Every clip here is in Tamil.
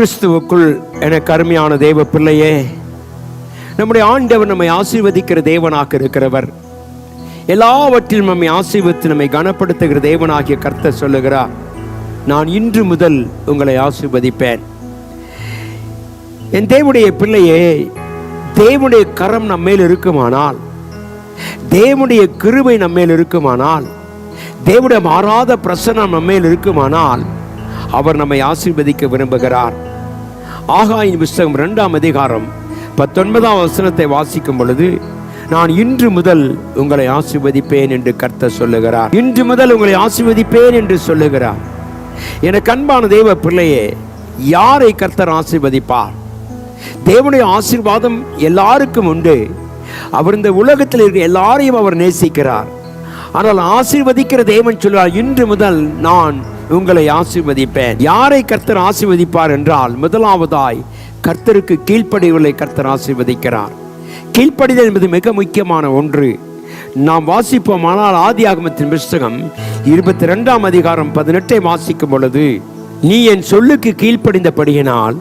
கிறிஸ்துவுக்குள் எனக்கு அருமையான தேவ பிள்ளையே நம்முடைய ஆண்டவர் நம்மை ஆசீர்வதிக்கிற தேவனாக இருக்கிறவர். எல்லாவற்றிலும் நம்மை ஆசீர்வத்து நம்மை கனப்படுத்துகிற தேவனாகிய கர்த்தர் சொல்லுகிறார் நான் இன்று முதல் உங்களை ஆசீர்வதிப்பேன். என் தேவனுடைய பிள்ளையே தேவனுடைய கரம் நம்ம மேல் இருக்குமானால் தேவனுடைய கிருபை நம்ம மேல் இருக்குமானால் தேவனுடைய மாறாத பிரசனம் நம்ம மேல் இருக்குமானால் அவர் நம்மை ஆசீர்வதிக்க விரும்புகிறார். ஆகாயின் புஸ்தகம் ரெண்டாம் அதிகாரம் பத்தொன்பதாம் வசனத்தை வாசிக்கும் பொழுது நான் இன்று முதல் உங்களை ஆசீர்வதிப்பேன் என்று கர்த்த சொல்லுகிறார். இன்று முதல் உங்களை ஆசிர்வதிப்பேன் என்று சொல்லுகிறார். என கண்பான தெய்வ பிள்ளையே யாரை கர்த்தர் ஆசிர்வதிப்பார்? தேவனுடைய ஆசீர்வாதம் எல்லாருக்கும் உண்டு. அவர் இந்த உலகத்தில் இருக்கிற எல்லாரையும் அவர் நேசிக்கிறார். ஆனால் ஆசீர்வதிக்கிற தேவன் சொல்றார் இன்று முதல் நான் உங்களை ஆசிர்வதிப்பேன். யாரை கர்த்தர் ஆசிர்வதிப்பார் என்றால் முதலாவதாய் கர்த்தருக்கு கீழ்ப்படிவுகளை கர்த்தர் ஆசிர்வதிக்கிறார். கீழ்ப்படிதல் என்பது மிக முக்கியமான ஒன்று. நாம் வாசிப்போமானால் ஆதி ஆகமத்தின் புஸ்தகம் இருபத்தி ரெண்டாம் அதிகாரம் பதினெட்டை வாசிக்கும் பொழுது நீ என் சொல்லுக்கு கீழ்ப்படிந்தபடியினால்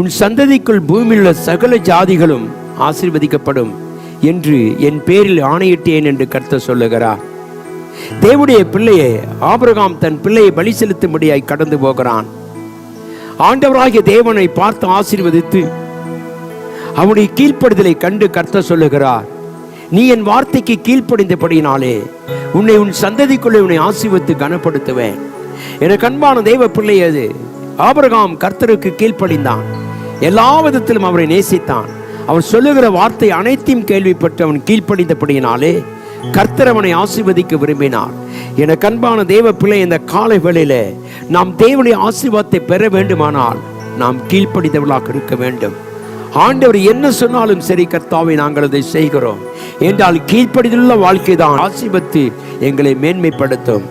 உன் சந்ததிக்குள் பூமியில் உள்ள சகல ஜாதிகளும் ஆசீர்வதிக்கப்படும் என்று என் பேரில் ஆணையிட்டேன் என்று கர்த்தர் சொல்லுகிறார். தேவனுடைய பிள்ளையே ஆபிரகாம் தன் பிள்ளையை பலி செலுத்தும்படியாய் கடந்து போகிறான். ஆண்டவராகிய தேவனை பார்த்து ஆசீர்வதித்து அவனுடைய கீழ்ப்படுதலை கண்டு கர்த்த சொல்லுகிறார் நீ என் வார்த்தைக்கு கீழ்ப்படிந்தபடினாலே உன்னை உன் சந்ததிக்குள்ளே உன்னை ஆசீர்வத்து கனப்படுத்துவேன். எனக்கு அன்பான தெய்வ பிள்ளை அது ஆபரகாம் கர்த்தருக்கு கீழ்ப்படிந்தான். எல்லா விதத்திலும் அவரை நேசித்தான். அவர் சொல்லுகிற வார்த்தை அனைத்தையும் கேள்விப்பட்டு அவன் கீழ்ப்படிந்தபடியினாலே கர்த்தரவனை ஆசிர்வதிக்க விரும்பினார். என கண்பான தேவ பிள்ளை இந்த காலை வேளையில நாம் தேவனுடைய ஆசீர்வாதத்தை பெற வேண்டுமானால் நாம் கீழ்ப்படிந்தவர்களாக இருக்க வேண்டும். ஆண்டவர் என்ன சொன்னாலும் சரி கர்த்தாவை நாங்கள் அதை செய்கிறோம். என்றால் கீழ்ப்படிதுள்ள வாழ்க்கை தான் ஆசீர்வத்து எங்களை மேன்மைப்படுத்தும்.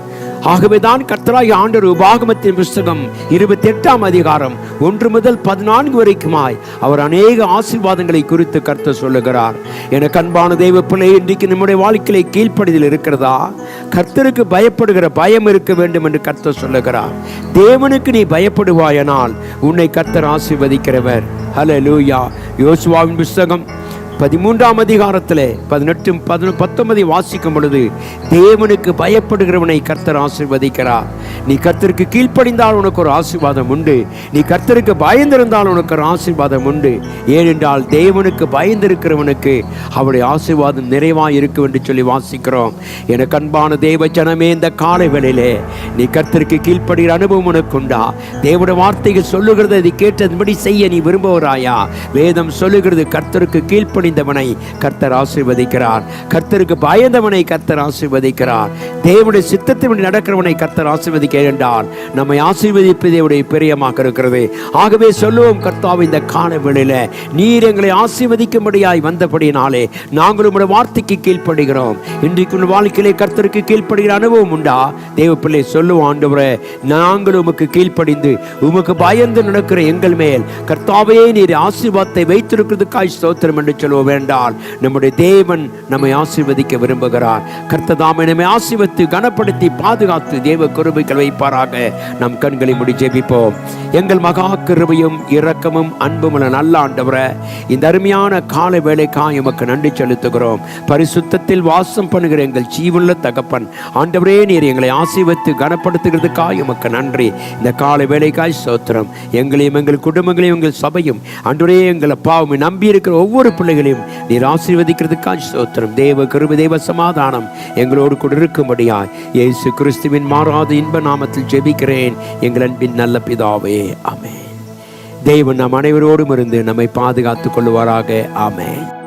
ஆகவேதான் கர்த்தராகிய ஆண்டர் உபாகமத்தின் புஸ்தகம் இருபத்தி எட்டாம் அதிகாரம் ஒன்று முதல் பதினான்கு வரைக்குமாய் அவர் அநேக ஆசீர்வாதங்களை குறித்து கர்த்தர் சொல்லுகிறார். எனக்கு அன்பான தெய்வ பிள்ளை இன்றைக்கு நம்முடைய வாழ்க்கையில கீழ்ப்படிதல் இருக்கிறதா? கர்த்தருக்கு பயப்படுகிற பயம் இருக்க வேண்டும் என்று கர்த்தர் சொல்லுகிறார். தேவனுக்கு நீ பயப்படுவாயனால் உன்னை கர்த்தர் ஆசீர்வதிக்கிறவர். ஹலோ லூயா யோசுவாவின் புஸ்தகம் பதிமூன்றாம் அதிகாரத்தில் பதினெட்டும் பதினொ பத்தொன்பதை வாசிக்கும் பொழுது தேவனுக்கு பயப்படுகிறவனை கர்த்தர் ஆசிர்வதிக்கிறார். நீ கர்த்தருக்கு கீழ்ப்படிந்தால் உனக்கு ஒரு ஆசீர்வாதம் உண்டு. நீ கர்த்தருக்கு பயந்திருந்தால் உனக்கு ஒரு ஆசீர்வாதம் உண்டு. ஏனென்றால் தேவனுக்கு பயந்திருக்கிறவனுக்கு அவருடைய ஆசீர்வாதம் நிறைவாக இருக்கும் என்று சொல்லி வாசிக்கிறோம். எனக்கு அன்பான தேவ ஜனமே இந்த காலைகளிலே நீ கர்த்தருக்கு கீழ்ப்படுகிற அனுபவம் உனக்கு உண்டா? தேவனுடைய வார்த்தைகள் சொல்லுகிறது அதை கேட்டதுபடி செய்ய நீ விரும்புகிறாயா வேதம் சொல்லுகிறது கர்த்தருக்கு கீழ்ப்படி கீழ்ப்படிந்தவனை கர்த்தர் ஆசீர்வதிக்கிறார். கர்த்தருக்கு பயந்தவனை கர்த்தர் ஆசீர்வதிக்கிறார். தேவனுடைய சித்தத்தின்படி நடக்கிறவனை கர்த்தர் ஆசீர்வதிக்க என்றால் நம்மை ஆசீர்வதிப்பதே உடைய பிரியமாக இருக்கிறது. ஆகவே சொல்லுவோம் கர்த்தாவை இந்த கால வேளையில் நீர் எங்களை ஆசீர்வதிக்கும்படியாய் வந்தபடினாலே நாங்கள் உடைய வார்த்தைக்கு கீழ்ப்படுகிறோம். இன்றைக்கு வாழ்க்கையிலே கர்த்தருக்கு கீழ்ப்படுகிற அனுபவம் உண்டா? தேவ பிள்ளை சொல்லுவோம் ஆண்டவரே நாங்கள் உமக்கு கீழ்ப்படிந்து உமக்கு பயந்து நடக்கிற எங்கள் மேல் கர்த்தாவையே நீர் ஆசீர்வாதத்தை வைத்திருக்கிறதுக்காய் ஸ்தோத்திரம் என்று சொல்லுவோம். வேண்டால். நம்முடைய தேவன் நம்மை ஆசீர்வதிக்க விரும்புகிறார். கர்த்ததாமை நம்மை ஆசீர்வத்து கனப்படுத்தி பாதுகாத்து தேவ கிருபைகள் வைப்பாராக. நம் கண்களை முடி ஜெபிப்போம். எங்கள் மகா கிருபையும் இரக்கமும் அன்பும் உள்ள நல்ல ஆண்டவரை இந்த அருமையான கால வேலைக்காய் எமக்கு நன்றி செலுத்துகிறோம். பரிசுத்தத்தில் வாசம் பண்ணுகிற எங்கள் ஜீவுள்ள தகப்பன் ஆண்டவரே நீர் எங்களை ஆசீர்வத்து கனப்படுத்துகிறதுக்காக எமக்கு நன்றி. இந்த கால வேலைக்காய் சோத்திரம். எங்களையும் எங்கள் குடும்பங்களையும் எங்கள் சபையும் அன்றுரே எங்கள் அப்பாவும் நம்பி இருக்கிற ஒவ்வொரு பிள்ளைகளையும் நீர் ஆசீர்வதிக்கிறதுக்காக சோத்திரம் தேவ கிருப தேவ சமாதானம் எங்களோடு கூட இருக்கும்படியாய். இயேசு கிறிஸ்துவின் மாறாத இன்ப நாமத்தில் ஜெபிக்கிறேன். எங்கள் அன்பின் நல்ல பிதாவே ஆமே தேவன் நம் அனைவரோடும் இருந்து நம்மை பாதுகாத்துக் கொள்வாராக ஆமென்.